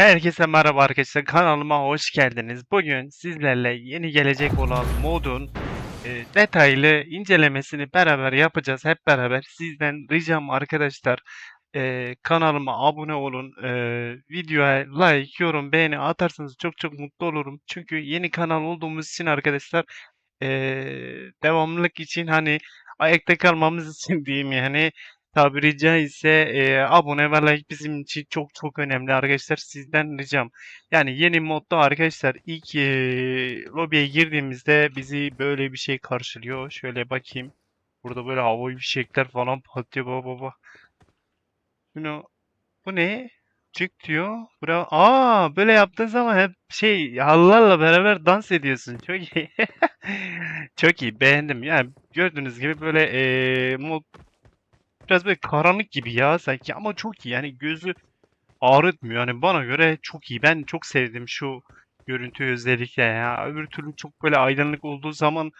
Herkese merhaba arkadaşlar kanalıma hoş geldiniz. Bugün sizlerle yeni gelecek olan modun e, detaylı incelemesini beraber yapacağız. Hep beraber sizden ricam arkadaşlar e, kanalıma abone olun. E, videoya like, yorum, beğeni atarsanız çok çok mutlu olurum. Çünkü yeni kanal olduğumuz için arkadaşlar e, devamlılık için hani ayakta kalmamız için diyeyim yani tabiri caizse e, abone ve like bizim için çok çok önemli arkadaşlar sizden ricam. Yani yeni modda arkadaşlar ilk e, lobiye girdiğimizde bizi böyle bir şey karşılıyor. Şöyle bakayım. Burada böyle havai fişekler falan patlıyor baba baba. Bunu bu ne? Çık diyor. Bura Aa böyle yaptığın zaman hep şey halılarla beraber dans ediyorsun. Çok iyi. Çok iyi beğendim. Yani gördüğünüz gibi böyle e, mod biraz böyle karanlık gibi ya sanki ama çok iyi. Yani gözü ağrıtmıyor. Yani bana göre çok iyi. Ben çok sevdim şu görüntü özellikle ya. Öbür türlü çok böyle aydınlık olduğu zaman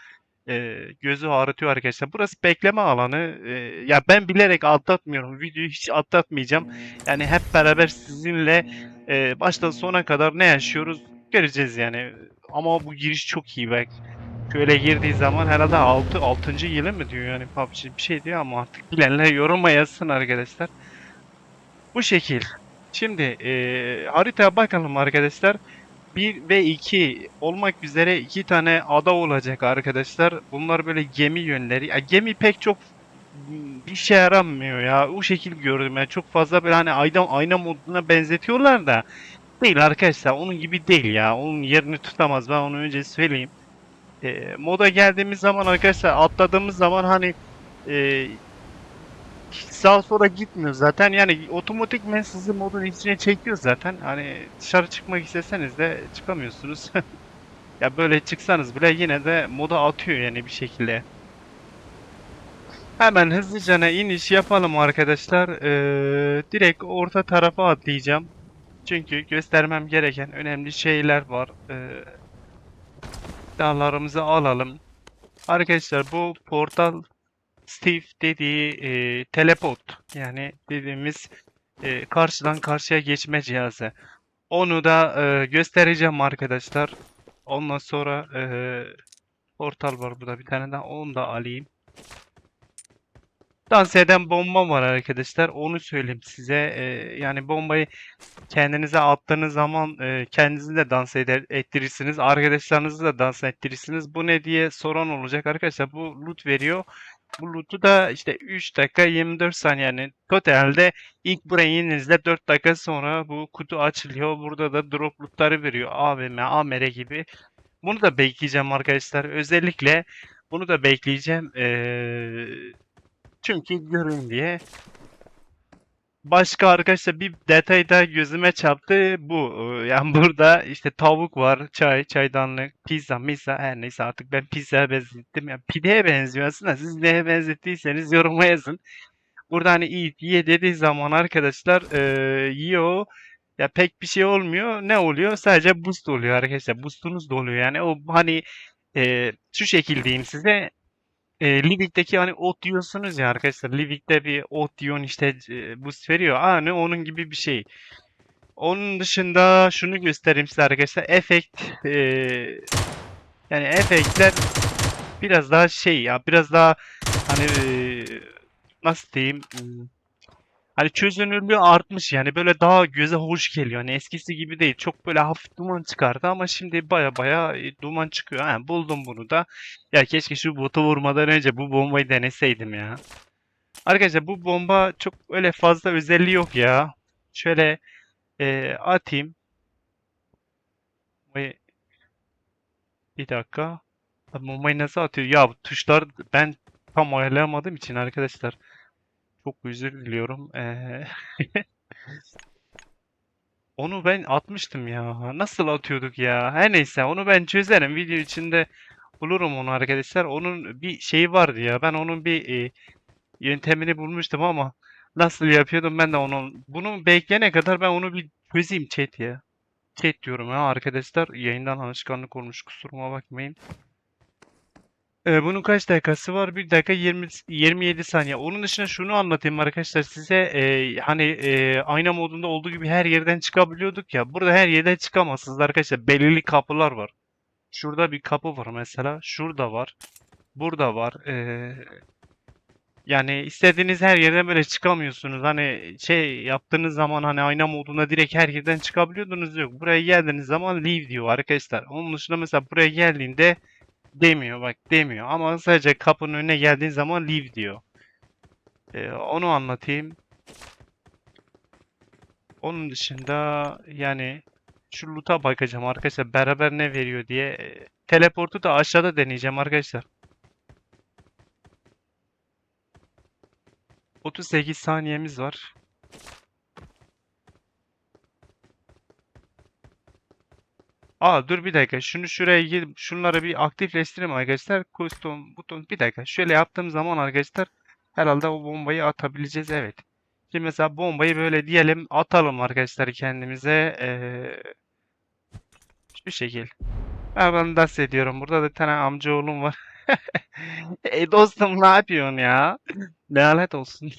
e, gözü ağrıtıyor arkadaşlar. Burası bekleme alanı. E, ya ben bilerek atlatmıyorum. Videoyu hiç atlatmayacağım. Yani hep beraber sizinle e, baştan sona kadar ne yaşıyoruz göreceğiz yani. Ama bu giriş çok iyi bak. Şöyle girdiği zaman herhalde 6 6. yılı mı diyor yani PUBG bir şey diyor ama artık bilenler yoruma yazsın arkadaşlar. Bu şekil. Şimdi e, haritaya bakalım arkadaşlar. 1 ve 2 olmak üzere iki tane ada olacak arkadaşlar. Bunlar böyle gemi yönleri. Ya, gemi pek çok bir şey yaramıyor ya. O şekil gördüm yani çok fazla böyle hani ayna, ayna moduna benzetiyorlar da değil arkadaşlar. Onun gibi değil ya. Onun yerini tutamaz. Ben onu önce söyleyeyim. E, moda geldiğimiz zaman arkadaşlar atladığımız zaman hani e, sağa sola gitmiyor zaten. Yani otomatikmen sizi modun içine çekiyor zaten. Hani dışarı çıkmak isteseniz de çıkamıyorsunuz. Ya böyle çıksanız bile yine de moda atıyor yani bir şekilde. Hemen hızlıca iniş yapalım arkadaşlar. Ee, direkt orta tarafa atlayacağım. Çünkü göstermem gereken önemli şeyler var. Ee, silahlarımızı alalım. Arkadaşlar bu portal Steve dediği e, teleport yani dediğimiz e, karşıdan karşıya geçme cihazı. Onu da e, göstereceğim arkadaşlar. Ondan sonra e, portal var burada bir tane daha onu da alayım. Dans eden bomba var arkadaşlar. Onu söyleyeyim size. E, yani bombayı kendinize attığınız zaman e, kendinizi de dans eder, ettirirsiniz. Arkadaşlarınızı da dans ettirirsiniz. Bu ne diye soran olacak arkadaşlar. Bu loot veriyor. Bu loot'u da işte 3 dakika 24 saniye yani totalde ilk buraya indiğinizde 4 dakika sonra bu kutu açılıyor. Burada da drop loot'ları veriyor. AVM, AMR gibi. Bunu da bekleyeceğim arkadaşlar. Özellikle bunu da bekleyeceğim. Ee, çünkü görün diye. Başka arkadaşlar bir detay daha gözüme çarptı bu. Ee, Yani burada işte tavuk var, çay, çaydanlık, pizza, misa her neyse artık ben pizzaya benzettim. Yani pideye benziyor aslında. Siz neye benzettiyseniz yoruma yazın. Burada hani iyi ye dediği zaman arkadaşlar eee yiyor. Ya pek bir şey olmuyor. Ne oluyor? Sadece boost oluyor arkadaşlar. Boostunuz da oluyor. Yani o hani eee, şu şekil diyeyim size. E, Livik'teki hani ot diyorsunuz ya arkadaşlar. Livik'te bir ot diyorsun işte e, boost veriyor. Aynı onun gibi bir şey. Onun dışında şunu göstereyim size arkadaşlar. Efekt e, yani efektler biraz daha şey ya biraz daha hani e, nasıl diyeyim hani çözünürlüğü artmış yani böyle daha göze hoş geliyor. Hani eskisi gibi değil. Çok böyle hafif duman çıkardı ama şimdi baya baya e, duman çıkıyor. Ha, buldum bunu da. Ya keşke şu botu vurmadan önce bu bombayı deneseydim ya. Arkadaşlar bu bomba çok öyle fazla özelliği yok ya. Şöyle e, atayım. Bir dakika. Bombayı nasıl atıyor? Ya tuşlar ben tam ayarlayamadığım için arkadaşlar. Çok özür diliyorum. Ee, onu ben atmıştım ya. Nasıl atıyorduk ya? Her neyse onu ben çözerim. Video içinde bulurum onu arkadaşlar. Onun bir şeyi vardı ya. Ben onun bir e, yöntemini bulmuştum ama nasıl yapıyordum ben de onu. Bunu bekleyene kadar ben onu bir çözeyim chat ya. Chat diyorum ya arkadaşlar. Yayından alışkanlık olmuş kusuruma bakmayın. Ee, bunun kaç dakikası var? 1 dakika 20 27 saniye. Onun dışında şunu anlatayım arkadaşlar size. Ee, hani e, ayna modunda olduğu gibi her yerden çıkabiliyorduk ya. Burada her yerden çıkamazsınız arkadaşlar. Belirli kapılar var. Şurada bir kapı var mesela. Şurada var. Burada var. Ee, yani istediğiniz her yerden böyle çıkamıyorsunuz. Hani şey yaptığınız zaman hani ayna modunda direkt her yerden çıkabiliyordunuz yok. Buraya geldiğiniz zaman leave diyor arkadaşlar. Onun dışında mesela buraya geldiğinde demiyor bak demiyor. Ama sadece kapının önüne geldiğin zaman leave diyor. Ee, onu anlatayım. Onun dışında yani şu loot'a bakacağım arkadaşlar. Beraber ne veriyor diye. Ee, Teleportu da aşağıda deneyeceğim arkadaşlar. 38 saniyemiz var. Aa dur bir dakika. Şunu şuraya gidip şunları bir aktifleştireyim arkadaşlar. Custom buton bir dakika. Şöyle yaptığım zaman arkadaşlar herhalde o bombayı atabileceğiz. Evet. Şimdi mesela bombayı böyle diyelim atalım arkadaşlar kendimize. Ee, şu şekil. Ben dans ediyorum. Burada da bir tane amcaoğlum var. E dostum ne yapıyorsun ya? Lanet olsun.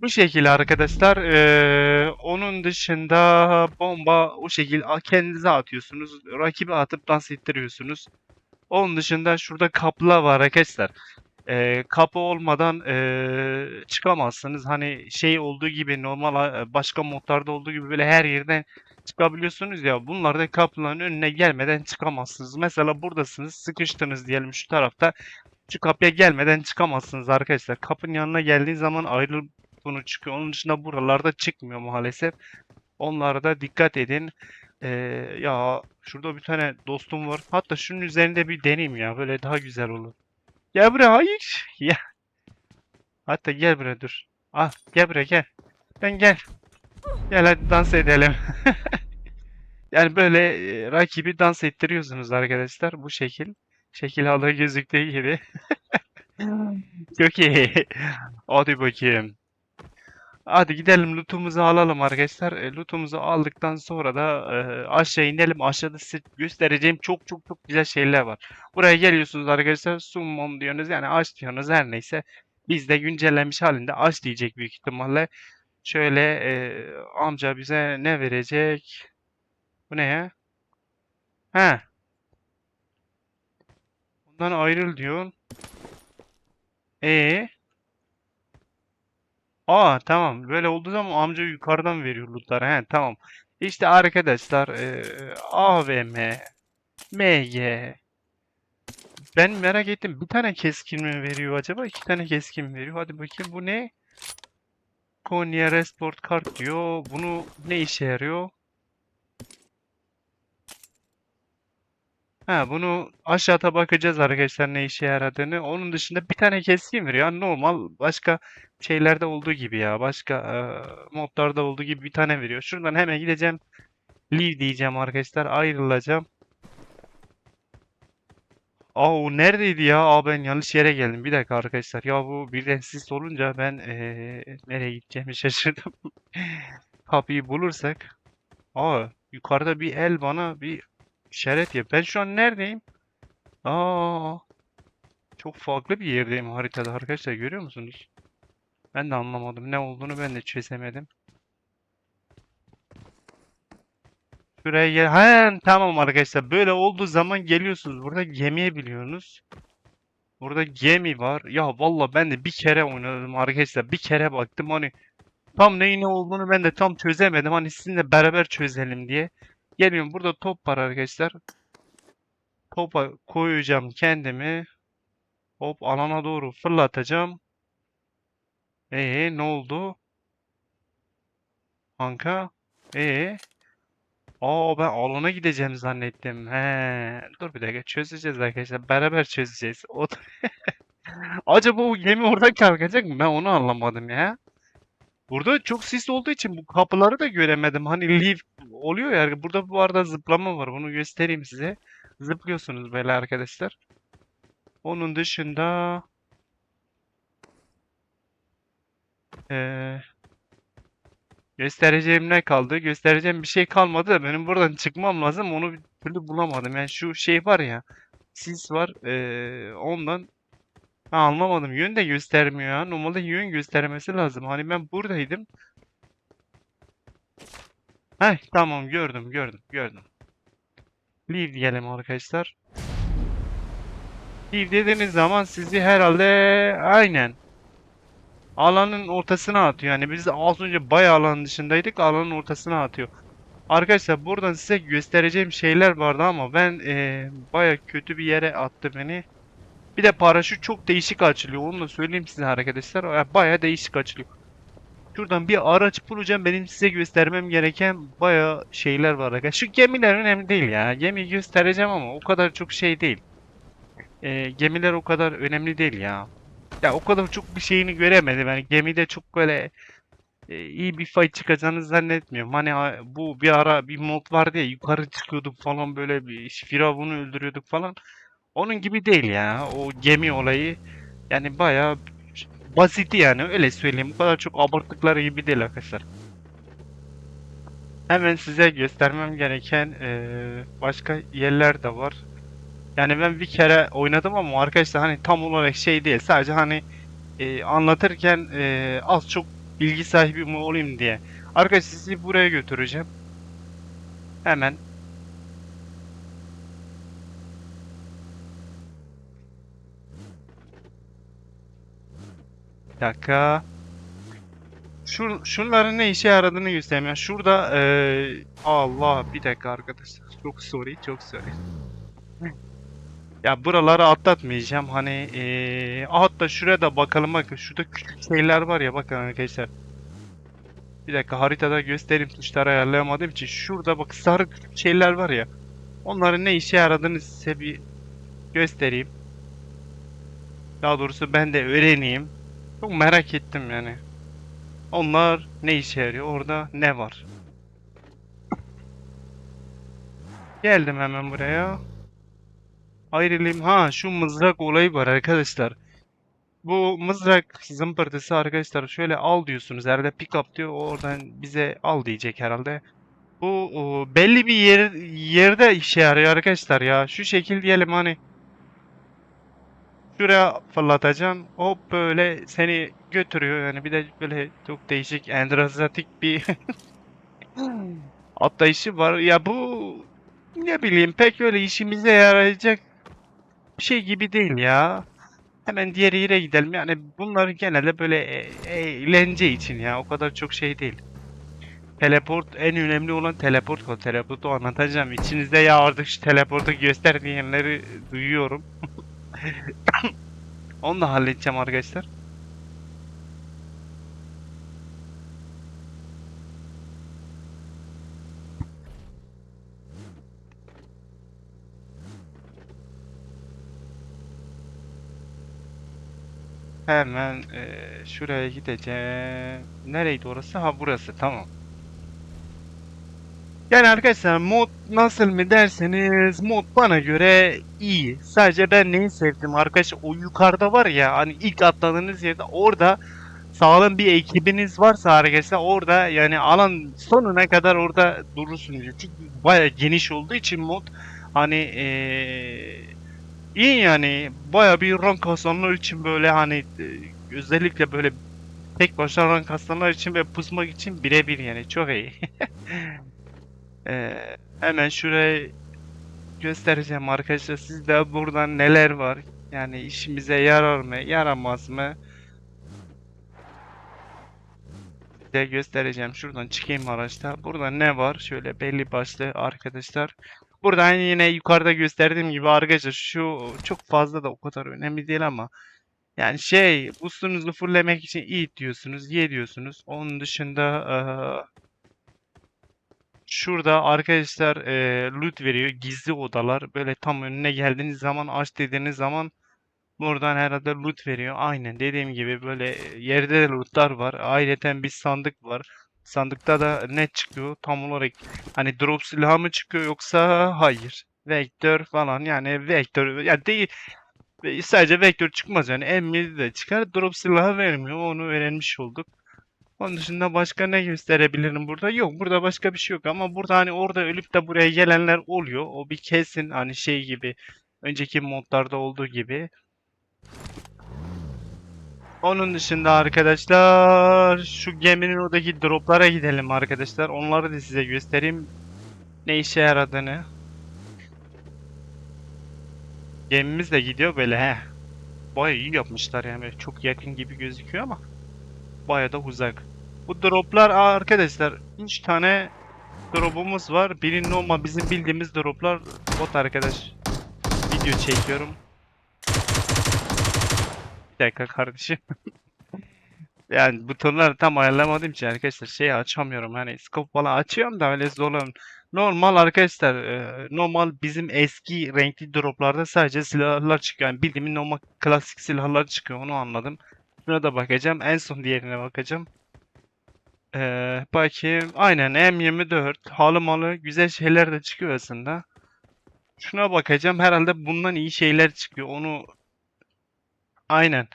Bu şekilde arkadaşlar. Eee, onun dışında bomba o şekilde kendinize atıyorsunuz. Rakibi atıp dans ettiriyorsunuz. Onun dışında şurada kapılar var arkadaşlar. Eee, kapı olmadan eee, çıkamazsınız. Hani şey olduğu gibi normal a- başka modlarda olduğu gibi böyle her yerden çıkabiliyorsunuz ya. Bunlar da kapıların önüne gelmeden çıkamazsınız. Mesela buradasınız, sıkıştınız diyelim şu tarafta. Şu kapıya gelmeden çıkamazsınız arkadaşlar. Kapının yanına geldiğin zaman ayrı bunu çıkıyor. Onun dışında buralarda çıkmıyor maalesef. Onlara da dikkat edin. Ee, ya şurada bir tane dostum var. Hatta şunun üzerinde bir deneyeyim ya. Böyle daha güzel olur. Gel buraya. Hayır. Ya. Hatta gel buraya dur. Ah gel buraya gel. Ben gel. Gel hadi dans edelim. Yani böyle e, rakibi dans ettiriyorsunuz arkadaşlar. Bu şekil. Şekil halı gözüktüğü gibi. Çok iyi. Hadi bakayım. Hadi gidelim lootumuzu alalım arkadaşlar. E, lootumuzu aldıktan sonra da e, aşağı inelim. Aşağıda size göstereceğim çok çok çok güzel şeyler var. Buraya geliyorsunuz arkadaşlar. Summon diyorsunuz yani aç diyorsunuz her neyse. Bizde güncellenmiş halinde aç diyecek büyük ihtimalle. Şöyle e, amca bize ne verecek? Bu ne ya? He. Bundan ayrıl diyor. E Aa tamam. Böyle olduğu zaman amca yukarıdan veriyor lootları. He tamam. İşte arkadaşlar eee AVM, MG. Ben merak ettim. Bir tane keskin mi veriyor acaba? İki tane keskin mi veriyor? Hadi bakayım bu ne? Konya Resport Kart diyor. Bunu ne işe yarıyor? Ha bunu aşağıda bakacağız arkadaşlar ne işe yaradığını. Onun dışında bir tane keskin veriyor. Normal başka şeylerde olduğu gibi ya. Başka eee, modlarda olduğu gibi bir tane veriyor. Şuradan hemen gideceğim. Leave diyeceğim arkadaşlar. Ayrılacağım. Aa o neredeydi ya? Aa ben yanlış yere geldim. Bir dakika arkadaşlar. Ya bu birden olunca ben eee, nereye gideceğimi şaşırdım. Kapıyı bulursak. Aa yukarıda bir el bana bir işaret yap. Ben şu an neredeyim? Aa çok farklı bir yerdeyim haritada arkadaşlar. Görüyor musunuz? Ben de anlamadım. Ne olduğunu ben de çözemedim. Şuraya gel. He, tamam arkadaşlar. Böyle olduğu zaman geliyorsunuz. Burada gemiye biliyorsunuz. Burada gemi var. Ya valla ben de bir kere oynadım arkadaşlar. Bir kere baktım hani tam neyin ne olduğunu ben de tam çözemedim. Hani sizinle beraber çözelim diye. Geliyorum burada top var arkadaşlar. Topa koyacağım kendimi. Hop alana doğru fırlatacağım. Ee ne oldu? Kanka. Ee Aa ben alana gideceğim zannettim. He. Dur bir dakika çözeceğiz arkadaşlar. Beraber çözeceğiz. O Acaba o gemi orada kalkacak mı? Ben onu anlamadım ya. Burada çok sis olduğu için bu kapıları da göremedim. Hani leaf oluyor ya. Burada bu arada zıplama var. Bunu göstereyim size. Zıplıyorsunuz böyle arkadaşlar. Onun dışında eee Göstereceğim ne kaldı? Göstereceğim bir şey kalmadı da benim buradan çıkmam lazım. Onu bir türlü bulamadım. Yani şu şey var ya. sis var. Ee, ondan ha, anlamadım. Yön de göstermiyor. Normalde yön göstermesi lazım. Hani ben buradaydım. Heh tamam gördüm gördüm gördüm. Leave diyelim arkadaşlar. Leave dediğiniz zaman sizi herhalde aynen alanın ortasına atıyor. Yani biz az önce bayağı alanın dışındaydık. Alanın ortasına atıyor. Arkadaşlar buradan size göstereceğim şeyler vardı ama ben eee bayağı kötü bir yere attı beni. Bir de paraşüt çok değişik açılıyor. Onu da söyleyeyim size arkadaşlar. Ya Bayağı değişik açılıyor. Şuradan bir araç bulacağım. Benim size göstermem gereken bayağı şeyler var arkadaşlar. Şu gemiler önemli değil ya. Gemiyi göstereceğim ama o kadar çok şey değil. Eee, gemiler o kadar önemli değil ya. Ya o kadar çok bir şeyini göremedim. Yani gemide çok böyle e, iyi bir fight çıkacağını zannetmiyorum. Hani ha- bu bir ara bir mod vardı ya yukarı çıkıyorduk falan böyle bir Firavun'u öldürüyorduk falan. Onun gibi değil ya. O gemi olayı yani bayağı basiti yani öyle söyleyeyim. Bu kadar çok abarttıkları gibi değil arkadaşlar. Hemen size göstermem gereken e, başka yerler de var. Yani ben bir kere oynadım ama arkadaşlar hani tam olarak şey değil. Sadece hani e, anlatırken e, az çok bilgi sahibi mi olayım diye. Arkadaşlar sizi buraya götüreceğim. Hemen. Bir dakika. Şu, şunların ne işe yaradığını göstereyim. Yani şurada e, Allah bir dakika arkadaşlar. Çok sorry, çok sorry. Ya buraları atlatmayacağım. Hani eee hatta şuraya da bakalım bakın. Şurada küçük şeyler var ya bakın arkadaşlar. Bir dakika haritada göstereyim tuşları ayarlayamadığım için. Şurada bak sarı şeyler var ya. Onların ne işe yaradığını size bir göstereyim. Daha doğrusu ben de öğreneyim. Çok merak ettim yani. Onlar ne işe yarıyor? Orada ne var? Geldim hemen buraya. Ayrılayım. Ha şu mızrak olayı var arkadaşlar. Bu mızrak zımbırtısı arkadaşlar şöyle al diyorsunuz. Herhalde pick up diyor. Oradan bize al diyecek herhalde. Bu o, belli bir yer, yerde işe yarıyor arkadaşlar ya. Şu şekil diyelim hani. Şuraya fırlatacaksın. Hop böyle seni götürüyor. Yani bir de böyle çok değişik endrazatik bir atlayışı var. Ya bu ne bileyim pek öyle işimize yarayacak bir şey gibi değil ya. Hemen diğer yere gidelim. Yani bunlar genelde böyle e- eğlence için ya. O kadar çok şey değil. Teleport en önemli olan teleport o. Teleportu anlatacağım. İçinizde ya artık şu teleportu göster diyenleri duyuyorum. Onu da halledeceğim arkadaşlar. Hemen eee, şuraya gideceğim. Nereydi orası? Ha burası. Tamam. Yani arkadaşlar mod nasıl mı derseniz mod bana göre iyi. Sadece ben neyi sevdim arkadaşlar o yukarıda var ya hani ilk atladığınız yerde orada sağlam bir ekibiniz varsa arkadaşlar orada yani alan sonuna kadar orada durursunuz. Çünkü baya geniş olduğu için mod hani eee iyi yani baya bir rank kasanlar için böyle hani özellikle böyle tek başına rank kasanlar için ve pusmak için birebir yani çok iyi. Ee, hemen şuraya göstereceğim arkadaşlar. Sizde buradan neler var? Yani işimize yarar mı, yaramaz mı? Size göstereceğim. Şuradan çıkayım araçta. Burada ne var? Şöyle belli başlı arkadaşlar. Buradan yine yukarıda gösterdiğim gibi arkadaşlar şu çok fazla da o kadar önemli değil ama yani şey boostunuzu fulllemek için iyi diyorsunuz, ye diyorsunuz. Onun dışında eee, Şurada arkadaşlar eee, loot veriyor. Gizli odalar. Böyle tam önüne geldiğiniz zaman aç dediğiniz zaman buradan herhalde loot veriyor. Aynen dediğim gibi böyle yerde de lootlar var. Ayrıca bir sandık var. Sandıkta da ne çıkıyor tam olarak hani drop silahı mı çıkıyor yoksa hayır. Vektör falan yani vektör ya değil sadece vektör çıkmaz yani M7 de çıkar drop silahı vermiyor onu öğrenmiş olduk. Onun dışında başka ne gösterebilirim burada? Yok burada başka bir şey yok ama burada hani orada ölüp de buraya gelenler oluyor. O bir kesin hani şey gibi Önceki modlarda olduğu gibi. Onun dışında arkadaşlar şu geminin oradaki droplara gidelim arkadaşlar. Onları da size göstereyim ne işe yaradığını. Gemimiz de gidiyor böyle he. Baya iyi yapmışlar yani çok yakın gibi gözüküyor ama baya da uzak. Bu droplar arkadaşlar 3 tane drop'umuz var. Biri normal bizim bildiğimiz droplar bot arkadaş. Video çekiyorum. Bir dakika kardeşim. Yani butonları tam ayarlamadığım için arkadaşlar şeyi açamıyorum. Hani scope falan açıyorum da öyle zorlanıyorum. Normal arkadaşlar e, normal bizim eski renkli droplarda sadece silahlar çıkıyor. Yani bildiğim normal klasik silahlar çıkıyor onu anladım. Şuna da bakacağım. En son diğerine bakacağım. Ee, bakayım. Aynen M24 halı malı güzel şeyler de çıkıyor aslında. Şuna bakacağım. Herhalde bundan iyi şeyler çıkıyor. Onu aynen.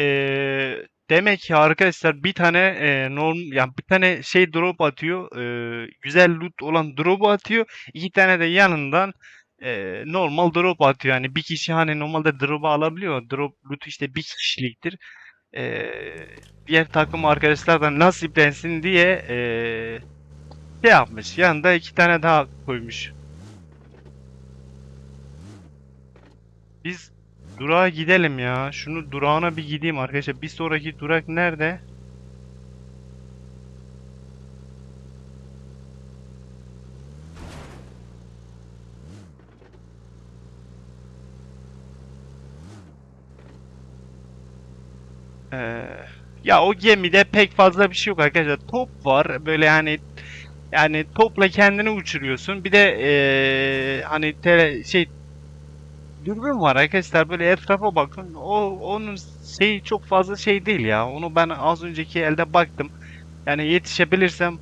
Ee, demek ki arkadaşlar bir tane e, norm yani bir tane şey drop atıyor. e, güzel loot olan drop atıyor. İki tane de yanından e, normal drop atıyor. Yani bir kişi hani normalde drop'u alabiliyor. Drop loot işte bir kişiliktir. E, diğer takım arkadaşlar da nasiplensin diye e, şey yapmış. Yanında iki tane daha koymuş. Biz durağa gidelim ya. Şunu durağına bir gideyim arkadaşlar. Bir sonraki durak nerede? Ee, ya o gemide pek fazla bir şey yok arkadaşlar. Top var. Böyle hani yani topla kendini uçuruyorsun. Bir de ee, hani tele, şey dürbün var arkadaşlar. Böyle etrafa bakın. O onun şeyi çok fazla şey değil ya. Onu ben az önceki elde baktım. Yani yetişebilirsem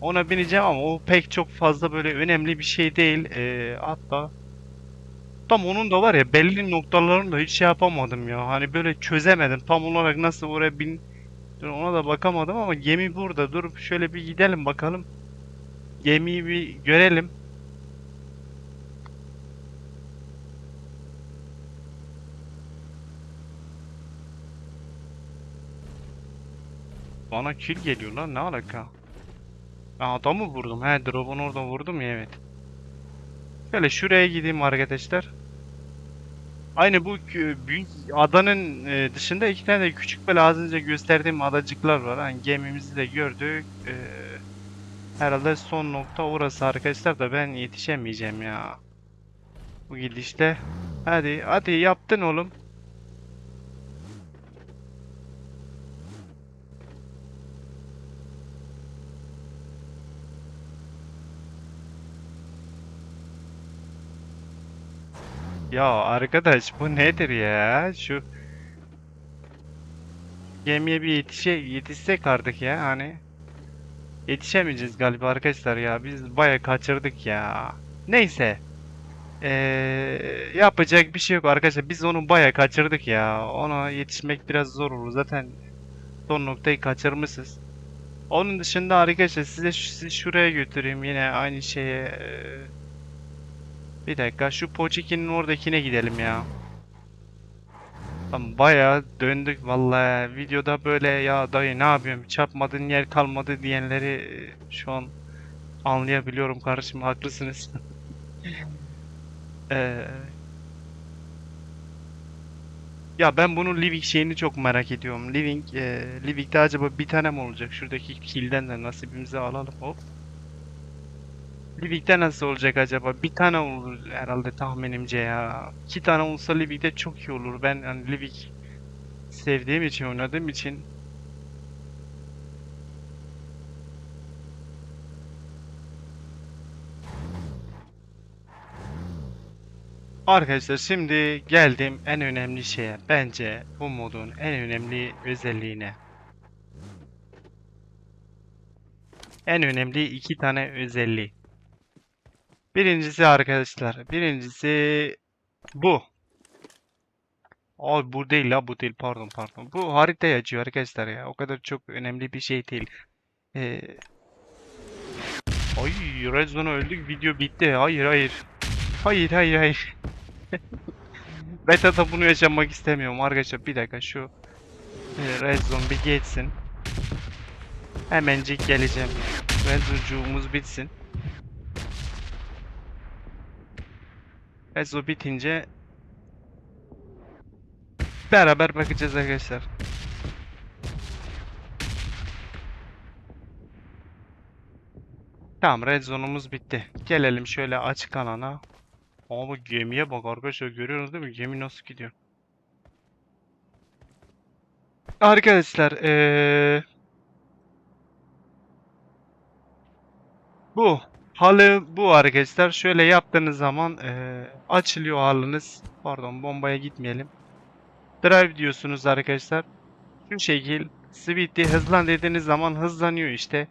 ona bineceğim ama o pek çok fazla böyle önemli bir şey değil. Ee, hatta tam onun da var ya belli noktalarını da hiç şey yapamadım ya. Hani böyle çözemedim. Tam olarak nasıl oraya bin ona da bakamadım ama gemi burada. Dur şöyle bir gidelim bakalım. Gemiyi bir görelim. Bana kill geliyor lan ne alaka? Ben adamı vurdum. He drop'un oradan vurdum ya evet. Şöyle şuraya gideyim arkadaşlar. Aynı bu büyük adanın e, dışında iki tane de küçük böyle az önce gösterdiğim adacıklar var. Hani gemimizi de gördük. E, herhalde son nokta orası arkadaşlar da ben yetişemeyeceğim ya. Bu gidişte. Hadi hadi yaptın oğlum. Ya arkadaş bu nedir ya? Şu gemiye bir yetişe yetişsek artık ya hani. Yetişemeyeceğiz galiba arkadaşlar ya. Biz baya kaçırdık ya. Neyse. Ee, yapacak bir şey yok arkadaşlar. Biz onu baya kaçırdık ya. Ona yetişmek biraz zor olur. Zaten son noktayı kaçırmışız. Onun dışında arkadaşlar size sizi şuraya götüreyim yine aynı şeye. ee, bir dakika şu Poçiki'nin oradakine gidelim ya. Tamam bayağı döndük vallahi videoda böyle ya dayı ne yapıyorum çarpmadığın yer kalmadı diyenleri e, şu an anlayabiliyorum kardeşim haklısınız. Ee, ya ben bunun Living şeyini çok merak ediyorum. Living, e, Living'de acaba bir tane mi olacak? Şuradaki kill'den de nasibimizi alalım hop. Livik'te nasıl olacak acaba? Bir tane olur herhalde tahminimce ya. İki tane olsa Livik'te çok iyi olur. Ben hani Livik sevdiğim için, oynadığım için Arkadaşlar şimdi geldim en önemli şeye. Bence bu modun en önemli özelliğine. En önemli iki tane özelliği. Birincisi arkadaşlar. Birincisi bu. Ay bu değil la bu değil pardon pardon. Bu harita açıyor arkadaşlar ya. O kadar çok önemli bir şey değil. Ee... Ay Red Zone'a öldük video bitti. Hayır hayır. Hayır hayır hayır. Beta'da bunu yaşamak istemiyorum arkadaşlar. Bir dakika şu e, Red Zone bir geçsin. Hemencik geleceğim. Red Zone'cuğumuz bitsin. Zone bitince beraber bakacağız arkadaşlar. Tamam Red Zone'umuz bitti. Gelelim şöyle açık alana. Ama gemiye bak arkadaşlar görüyorsunuz değil mi? Gemi nasıl gidiyor? Arkadaşlar eee bu halı bu arkadaşlar. Şöyle yaptığınız zaman eee, açılıyor halınız. Pardon bombaya gitmeyelim. Drive diyorsunuz arkadaşlar. Şu şekil speed'i hızlan dediğiniz zaman hızlanıyor işte.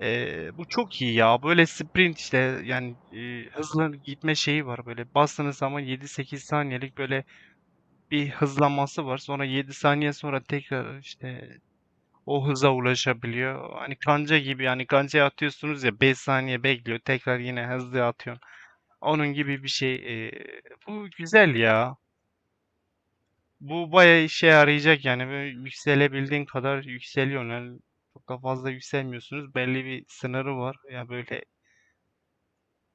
Eee, bu çok iyi ya. Böyle sprint işte yani eee, hızlı gitme şeyi var böyle. Bastığınız zaman 7-8 saniyelik böyle bir hızlanması var. Sonra 7 saniye sonra tekrar işte o hıza ulaşabiliyor. Hani kanca gibi yani kancaya atıyorsunuz ya 5 saniye bekliyor. Tekrar yine hızlı atıyorsun. Onun gibi bir şey. Eee, bu güzel ya. Bu bayağı işe yarayacak yani. Yükselebildiğin kadar yükseliyorsun. Yani çok da fazla yükselmiyorsunuz. Belli bir sınırı var. Ya böyle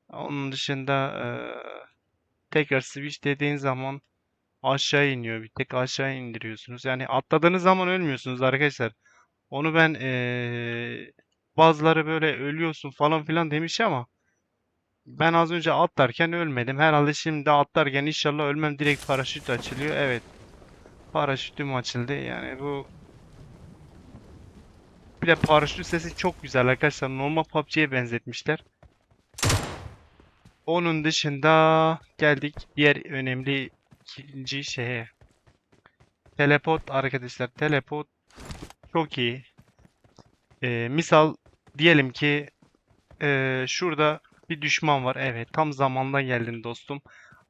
onun dışında eee, tekrar switch dediğin zaman aşağı iniyor. Bir tek aşağı indiriyorsunuz. Yani atladığınız zaman ölmüyorsunuz arkadaşlar. Onu ben eee, bazıları böyle ölüyorsun falan filan demiş ama ben az önce atlarken ölmedim. Herhalde şimdi atlarken inşallah ölmem direkt paraşüt açılıyor. Evet. Paraşütüm açıldı. Yani bu bir de paraşüt sesi çok güzel arkadaşlar. Normal PUBG'ye benzetmişler. Onun dışında geldik diğer önemli ikinci şeye. Teleport arkadaşlar. Teleport çok iyi. Ee, misal diyelim ki ee, şurada bir düşman var. Evet tam zamanda geldin dostum.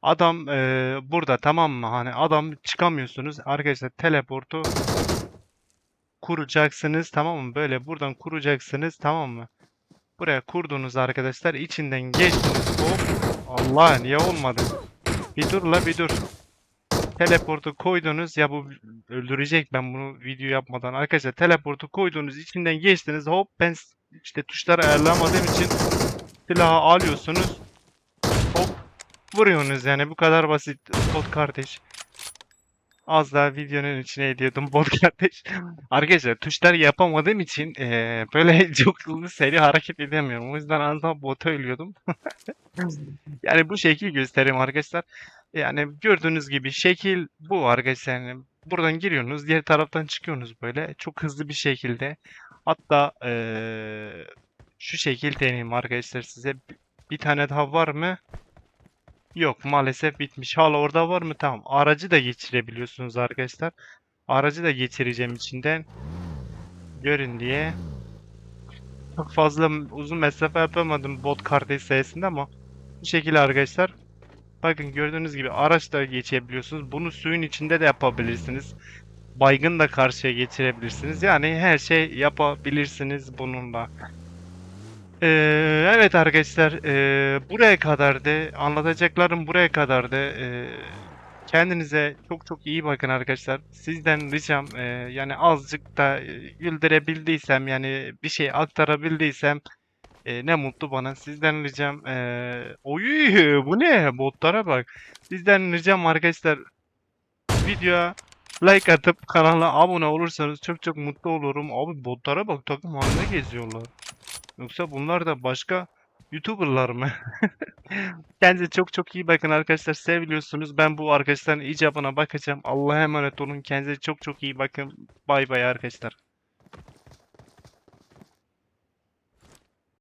Adam ee, burada tamam mı? Hani adam çıkamıyorsunuz. Arkadaşlar teleportu kuracaksınız tamam mı? Böyle buradan kuracaksınız tamam mı? Buraya kurdunuz arkadaşlar. içinden geçtiniz. Hop. Allah niye olmadı? Bir dur la bir dur. Teleportu koydunuz. Ya bu öldürecek ben bunu video yapmadan. Arkadaşlar teleportu koydunuz. içinden geçtiniz. Hop ben işte tuşları ayarlamadığım için silahı alıyorsunuz. Hop vuruyorsunuz yani bu kadar basit bot kardeş. Az daha videonun içine ediyordum bot kardeş. Arkadaşlar tuşları yapamadığım için eee, böyle çok hızlı seri hareket edemiyorum. O yüzden az daha bota ölüyordum. Yani bu şekil göstereyim arkadaşlar. Yani gördüğünüz gibi şekil bu arkadaşlar. Yani buradan giriyorsunuz, diğer taraftan çıkıyorsunuz böyle çok hızlı bir şekilde. Hatta eee, şu şekil deneyeyim arkadaşlar size. Bir tane daha var mı? Yok maalesef bitmiş. Hala orada var mı? Tamam. Aracı da geçirebiliyorsunuz arkadaşlar. Aracı da geçireceğim içinden. Görün diye. Çok fazla uzun mesafe yapamadım bot kardeş sayesinde ama bu şekilde arkadaşlar. Bakın gördüğünüz gibi araç da geçebiliyorsunuz. Bunu suyun içinde de yapabilirsiniz. Baygın da karşıya geçirebilirsiniz. Yani her şey yapabilirsiniz bununla. Ee, evet arkadaşlar, ee, buraya kadardı. Anlatacaklarım buraya kadardı. Ee, kendinize çok çok iyi bakın arkadaşlar. Sizden ricam ee, yani azıcık da ee, güldürebildiysem yani bir şey aktarabildiysem ee, ne mutlu bana. Sizden ricam ee, oy bu ne? Botlara bak. Sizden ricam arkadaşlar videoya like atıp kanala abone olursanız çok çok mutlu olurum. Abi botlara bak takım halinde geziyorlar. Yoksa bunlar da başka YouTuber'lar mı? Kendinize çok çok iyi bakın arkadaşlar. Seviliyorsunuz. Ben bu arkadaşların icabına bakacağım. Allah'a emanet olun. Kendinize çok çok iyi bakın. Bay bay arkadaşlar.